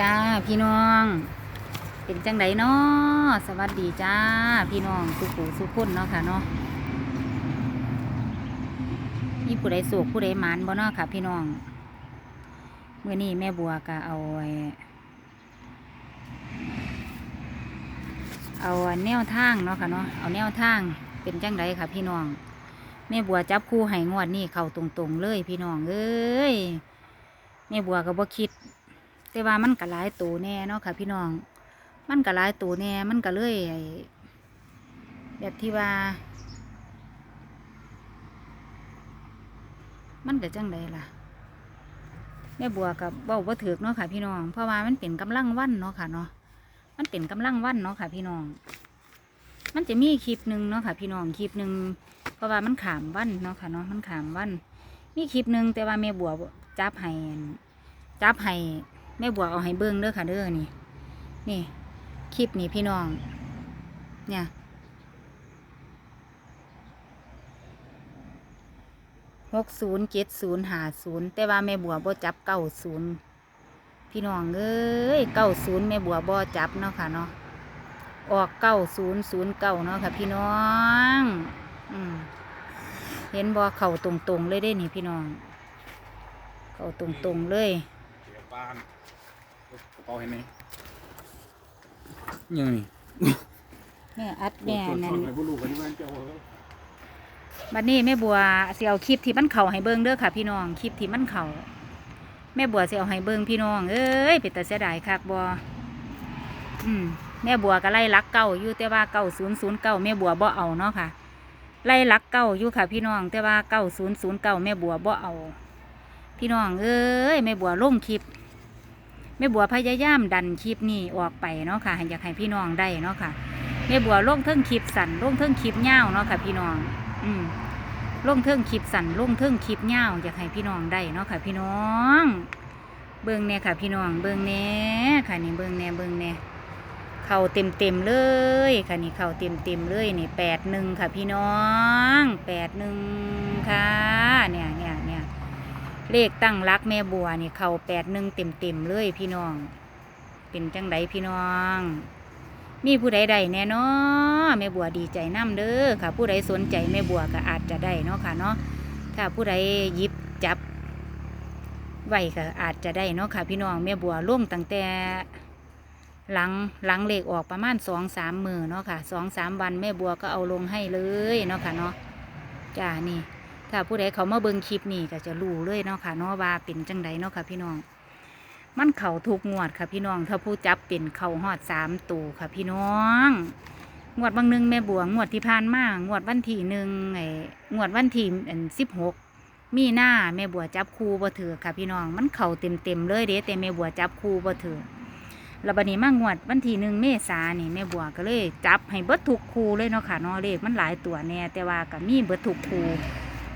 จ้าพี่น้อง เป็นจังไดเนาะสวัสดีจ้าพี่น้องสุขูสุขคนเนาะค่ะเนาะนี่ผู้ใดสุขผู้ใดหมานบ่เนาะค่ะ พี่น้องเมื่อนี้แม่บัวก็เอาไอ้เอาแนวทางเนาะค่ะเนาะเอาแนวทางเป็นจังไดค่ะ พี่น้องแม่บัวจับคู่ให้งวดนี่เข้าตรงๆเลย พี่น้องเอ้ยแม่บัวก็บ่คิด แต่ว่ามันก็หลายตัวแน่เนาะค่ะ พี่น้อง มันก็หลายตัวแน่ มันก็เลยแบบที่ว่า มันก็จังใดล่ะแม่บัวกับเบ้าบ่ถือกเนาะค่ะพี่น้อง เพราะว่ามันเป็นกำลังวันเนาะค่ะเนาะ มันเป็นกำลังวันเนาะค่ะ พี่น้อง มันจะมีคลิปหนึ่งเนาะค่ะ พี่น้องคลิปหนึ่งเพราะว่ามันขามวันเนาะค่ะเนาะ มันขามวัน มีคลิปหนึ่งแต่ว่าแม่บัวจับให้จับให้ แม่บัวเอาให้เบิ้งเด้อค่ะเด้อนี่ นี่ คลิปนี้พี่น้อง เนี่ยหกศูนย์เจ็ดศูนย์หาศูนย์แต่ว่าแม่บัวบ่จับเก้าศูนย์พี่น้องเอ้ยเก้าศูนย์แม่บัวบ่จับเนาะค่ะเนาะออกเก้าศูนย์ศูนย์เก้าเนาะค่ะ พี่น้องอืมเห็นบ่เข่าตรงๆเลยได้นี่พี่น้อง เข่าตรงๆเลยเดี๋ยบ้าน เป๋าเห็นไหมยังนี่แม่อัดแม่นั่นอะไรพวกลูกกันที่บ้านเจ้าเหรอบัดนี้แม่บัวสิเอาคลิปที่มันเข่าให้เบิ่งเด้อค่ะ พี่น้องคลิปที่มันเข่าแม่บัวสิเอาให้เบิ่งพี่น้องเอ้ยเป็นแต่เสียดายคักบ่อืมแม่บัวก็ไล่ลักเก่าอยู่แต่ว่าเก่าศูนย์ศูนย์เก่าแม่บัวบ่เอาเนาะค่ะไล่ลักเก่าอยู่ค่ะ พี่น้องแต่ว่าเก่าศูนย์ศูนย์เก่าแม่บัวบ่เอา พี่น้องเอ้ยแม่บัวลงคลิป แม่บัวพยายามดันคลิปนี้ออกไปเนาะค่ะอยากให้พี่น้องได้เนาะค่ะแม่บัวลงเทิงคลิปสั้นลงเทิงคลิปยาวเนาะค่ะ พี่น้อง อืมลงเทิงคลิปสั่นลงเทิงคลิปยาวอยากให้พี่น้องได้เนาะค่ะ พี่น้อง เบิ่งแน่ค่ะ พี่น้องเบิ่งแน่ค่ะนี่เบิ่งแน่เบิ่งแน่เข่าเต็มเต็มเลยค่ะนี่เข่าเต็มเต็มเลยนี่แปดหนึ่งค่ะ พี่น้องแปดหนึ่งค่ะ เนี่ยเนี่ย เลขตั้งรักแม่บัวนี่เข่าแปดหนึ่งเต็มเต็มเลยพี่น้อง เป็นจังไดพี่น้อง มีผู้ใดใดแน่นาะแม่บัวดีใจน้ำเด้อค่ะ ผู้ใดสนใจแม่บัวก็อาจจะได้เนาะค่ะเนาะถ้าผู้ใดยิบจับไหวก็อาจจะได้เนาะค่ะ พี่น้องแม่บัวลงตั้งแต่หลังหลังเลขออกประมาณสองสามมือเนาะค่ะสองสามวันแม่บัวก็เอาลงให้เลยเนาะค่ะเนาะจ้านี่ ถ้าผู้ใดเขามาเบิ่งคลิปนี่ก็จะรู้เลยเนาะค่ะเนาะว่าเป็นจังใดเนาะค่ะพี่น้อง มันเข่าถูกงวดค่ะพี่น้อง ถ้าผู้จับเป็นเข่าหอดสามตัวค่ะพี่น้อง งวดบางหนึงแม่บัวงวดที่ผ่านมางวดวันที่หนึ่งไอ้งวดวันที่สิบหกมีหน้าแม่บัวจับคู่บ่ถือค่ะพี่น้อง มันเข่าเต็มเต็มเลยเด้แต่แม่บัวจับคู่บ่ถือแล้วบัดนี้มางวดวันที่หนึ่งเมษานี่แม่บัวก็เลย จับให้เบิดทุกคู่เลยเนาะค่ะนาะเลขมันหลายตัวแน่แต่ว่าก็มีเบิดทุกคู่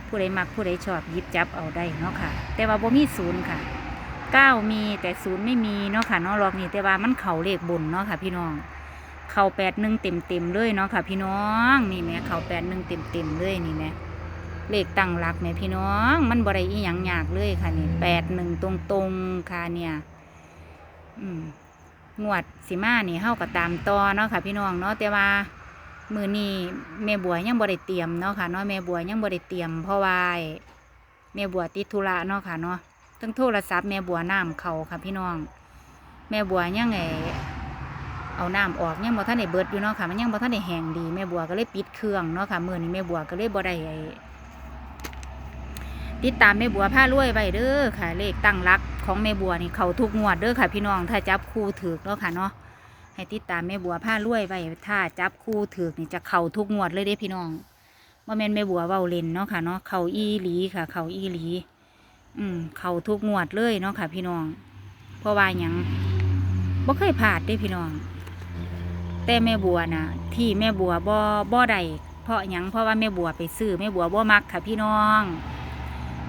ผู้ใดมักผู้ใดชอบหยิบจับเอาได้เนาะค่ะ แต่ว่าบ่มีศูนย์ค่ะเก้ามีแต่ศูนย์ไม่มีเนาะค่ะเนาะรอบนี้แต่ว่ามันเข่าเลขบนเนาะค่ะ พี่น้อง เข่าแปดหนึ่งเต็มเต็มเลยเนาะค่ะ พี่น้องนี่แหม่เข่าแปดหนึ่งเต็มเต็มเลยนี่แหม่เลขตั้งหลักแหม่พี่น้อง มันบริอีหยังยากเลยค่ะนี่แปดหนึ่งตรงตรงค่ะเนี่ย อืมงวดสิมานี่เฮาก็ตามต่อเนาะค่ะ พี่น้องเนาะแต่ว่า มือนี้แม่บัวยังบ่ได้เตรียมเนาะค่ะเนาะแม่บัวยังบ่ได้เตรียม เพราะว่าแม่บัวติดธุระเนาะค่ะเนาะตั้งโทรศัพท์แม่บัวน้ำเขาค่ะพี่น้อง แม่บัวยังไงเอาน้ำออกยังบ่ท่านได้เบิดอยู่เนาะค่ะมันยังบ่ท่านได้แห้งดีแม่บัวก็เลยปิดเครื่องเนาะค่ะมือนี้แม่บัวก็เลยบ่ได้ติดตามแม่บัวผ้ารวยไว้เด้อค่ะ เลขตั้งรักของแม่บัวนี่เขาทุกงวดเด้อค่ะ พี่น้องถ้าจับคู่ถือเนาะค่ะเนาะ ให้ติดตามแม่บัวผ้ารวยไว้ถ้าจับคู่ถือนี่จะเข่าทุกงวดเลยเด้พี่น้องบ่แม่นแม่บัวเว้าเล่นเนาะค่ะเนาะเข่าอีหลีค่ะ เข่าอีหลี อืม เข่าทุกงวดเลยเนาะค่ะ พี่น้อง เพราะว่ายังบ่เคยผ่าดเด้พี่น้อง แต่แม่บัวนะที่แม่บัวบ่บ่ได้เพราะยังเพราะว่าแม่บัวไปซื้อแม่บัวบ่มักค่ะ พี่น้อง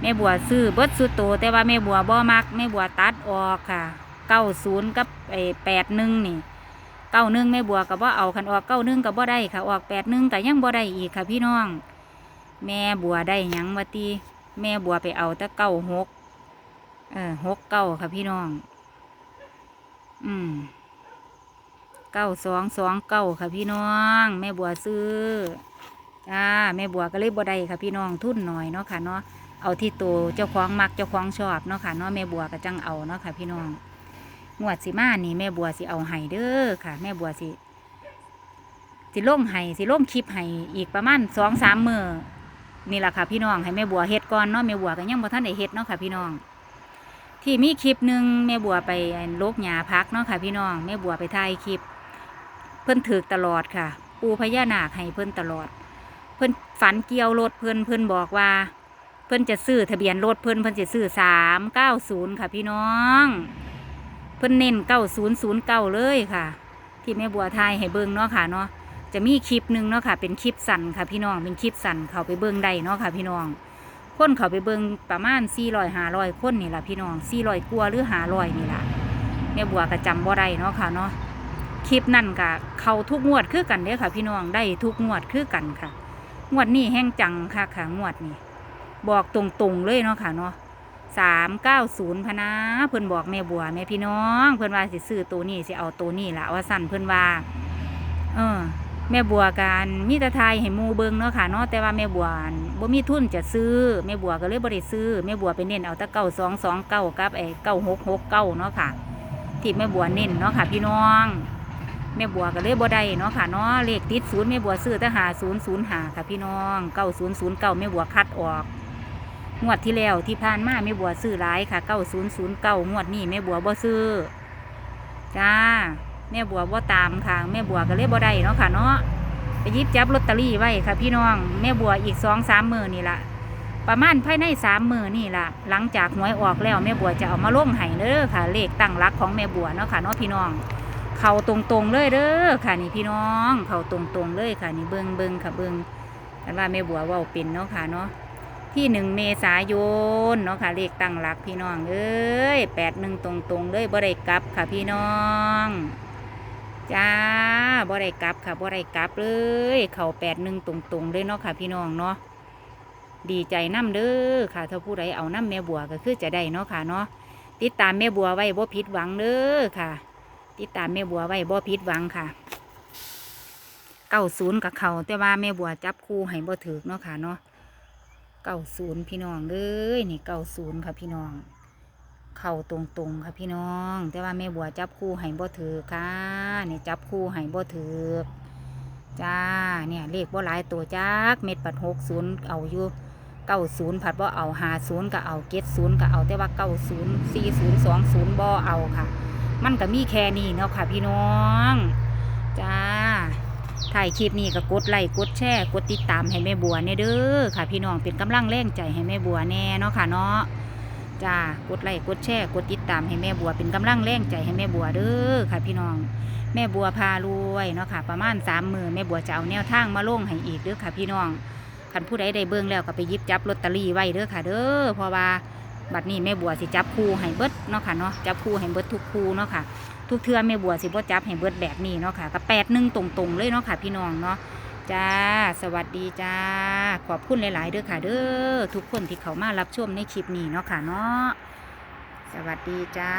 แม่บัวซื้อเบิดสุดโตแต่ว่าแม่บัวบ่มักแม่บัวตัดออกค่ะเก้าศูนย์กับไอแปดหนึ่งนี่ เก้าหนึ่งแม่บัวก็บ่เอาคันออกเก้าหนึ่งก็บ่ได้ค่ะออกแปดหนึ่งก็ยังบ่ได้อีกค่ะพี่น้อง แม่บัวได้ยังวะตีแม่บัวไปเอาแต่เก้าหกเออหกเก้าค่ะพี่น้อง อืมเก้าสองสองเก้าค่ะพี่น้อง แม่บัวซื้อจ้าแม่บัวก็เลยบ่ได้ค่ะพี่น้องทุ่นหน่อยเนาะค่ะเนาะเอาที่ตัวเจ้าของมักเจ้าของชอบเนาะค่ะเนาะแม่บัวก็จังเอาเนาะค่ะพี่น้อง งวดสิมานี่แม่บัวสิเอาไห้เด้อค่ะ แม่บัวสิ สิลงไห้สิลงคลิปไห้อีกประมาณสองสามมือนี่แหละค่ะ พี่น้องให้แม่บัวเฮ็ดก่อนเนาะแม่บัวก็ยังบ่ทันได้เฮ็ดเนาะค่ะ พี่น้อง ที่มีคลิปหนึ่งแม่บัวไปโลกหญ้าพักเนาะค่ะ พี่น้องแม่บัวไปถ่ายคลิป เพิ่นถือตลอดค่ะ ปูพญานาคให้เพิ่นตลอด เพิ่นฝันเกี่ยวรถเพิ่นเพิ่นบอกว่า เพิ่นจะซื้อทะเบียนรถเพิ่นเพิ่นจะซื้อสามเก้าศูนย์ค่ะ พี่น้อง เพิ่นเน้นเก้าศูนย์ศูนย์เก้าเลยค่ะ ที่แม่บัวถ่ายให้เบิ่งเนาะค่ะเนาะจะมีคลิปหนึ่งเนาะค่ะ เป็นคลิปสั่นค่ะพี่น้องเป็นคลิปสั่นเขาไปเบิ่งได้เนาะค่ะพี่น้องคนเขาไปเบิ่งประมาณ400 500คนนี่แหละพี่น้อง400กว่าหรือ500นี่ละแม่บัวก็จำบ่ได้เนาะค่ะเนาะคลิปนั่นก็เขาทุกงวดคือกันเด้ค่ะ พี่น้องได้ทุกงวดคือกันค่ะ งวดนี้แห้งจังค่ะค่ะงวดนี้บอกตรงๆเลยเนาะค่ะเนาะ สามเก้าศูนย์พนะเพิ่อนบอกแม่บัวแม่พี่น้อง เพิ่อนว่าสิซื้อตัวนี้สิเอาตัวนี้ละว่าสั่นเพิ่อนว่า เออ แม่บัวการมีแตะทยให้มูเบิงเนาะค่ะเนาะแต่ว่าแม่บัวบ่มีทุนจะซื้อแม่บัวก็เลยบ่ได้ซื้อแม่บัวไปเน้นเอาต่เก้าสองสองเก้ากับไอ้เก้าหกหกเก้าเนาะค่ะที่แม่บัวเน้นเนาะค่ะ พี่น้องแม่บัวก็เลยบ่ได้เนาะค่ะเนาะเลขติดศูนย์แม่บัวซื้อแต่หาศูนย์ศูนย์หาค่ะพี่น้องเก้าศูนย์ศูนย์เก้าแม่บัวคัดออก งวดที่แล้วที่ผ่านมาแม่บัวซื้อหลายค่ะเก้าศูนย์ศูนย์เก้างวดนี้แม่บัวบ่ซื้อจ้าแม่บัวบ่ตามค่ะแม่บัวก็เลยบ่ได้เนาะค่ะเนาะไปยิบจับลอตเตอรี่ไว้ค่ะ พี่น้องแม่บัวอีกสองสามมือนี่ละประมาณภายในสามมือนี่ละหลังจากหวยออกแล้วแม่บัวจะเอามาลงให้เด้อค่ะ เลขตั้งรักของแม่บัวเนาะค่ะเนาะพี่น้อง เข่าตรงๆเลยเด้อค่ะนี่พี่น้อง เข่าตรงๆเลยค่ะนี่เบิงเบิงค่ะเบิงกันว่าแม่บัวว่าเป็นเนาะค่ะเนาะ ที่หนึ่งเมษายนเนาะค่ะเลขตั้งหลักพี่น้องเอ้ยแปดหนึ่งตรงตรงๆเลยบ่ได้กลับค่ะพี่น้องจ้าบ่ได้กลับค่ะบ่ได้กลับเลย เข่าแปดหนึ่งตรงตรงๆเลยเนาะค่ะพี่น้องเนาะดีใจน้ำเด้อค่ะถ้าผู้ใดเอาน้ำแม่บัวก็คือจะได้เนาะค่ะเนาะติดตามแม่บัวไว้บ่ผิดหวังเด้อค่ะ ติดตามแม่บัวไว้บ่ผิดหวังค่ะเก้าศูนย์กับเขาแต่ว่าแม่บัวจับคู่ให้บ่ถือเนาะค่ะเนาะ เก้าศูนย์พี่น้องเอ้ยนี่เก้าศูนย์ค่ะพี่น้อง เข่าตรงๆค่ะพี่น้อง แต่ว่าแม่บัวจับคู่ให้บ่ถือค่ะนี่จับคู่ให้บ่ถือจ้าเนี่ยเลขบ่หลายตัวจักเม็ดปัดหกศูนย์เอาอยู่เก้าศูนย์ผัดบ่เอาหาศูนย์ก็เอาเจ็ดศูนย์ก็เอาแต่ว่าเก้าศูนย์สี่ศูนย์สองศูนย์บ่เอาค่ะ มันก็มีแค่นี้เนาะค่ะพี่น้อง จ้า ถ่ายคลิปนี้ก็กดไลค์กดแชร์กดติดตามให้แม่บัวเนี่ยเด้อค่ะ พี่น้องเป็นกำลังแรงใจให้แม่บัวแน่เนาะค่ะเนาะจ้ากดไลค์กดแชร์กดติดตามให้แม่บัวเป็นกำลังแรงใจให้แม่บัวเด้อค่ะพี่น้อง แม่บัวพารวยเนาะค่ะ ประมาณสามมือแม่บัวจะเอาแนวทางมาลงให้อีกเด้อค่ะพี่น้องคันผู้ใดได้เบิ่งแล้วก็ไปยิบจับลอตเตอรี่ไว้เด้อค่ะ เด้อเพราะว่าบัดนี้แม่บัวสิจับคู่ให้เบิดเนาะค่ะเนาะจับคู่ให้เบิดทุกคู่เนาะค่ะ ทุกเทือแม่บัวสิบ่จับให้เบิดแบบนี้เนาะค่ะก็แปดหนึ่งตรงๆเลยเนาะค่ะ พี่น้องเนาะจ้า สวัสดีจ้า ขอบคุณหลาย ๆ เด้อค่ะ เด้อทุกคนที่เขามารับชมในคลิปนี้เนาะค่ะเนาะสวัสดีจ้า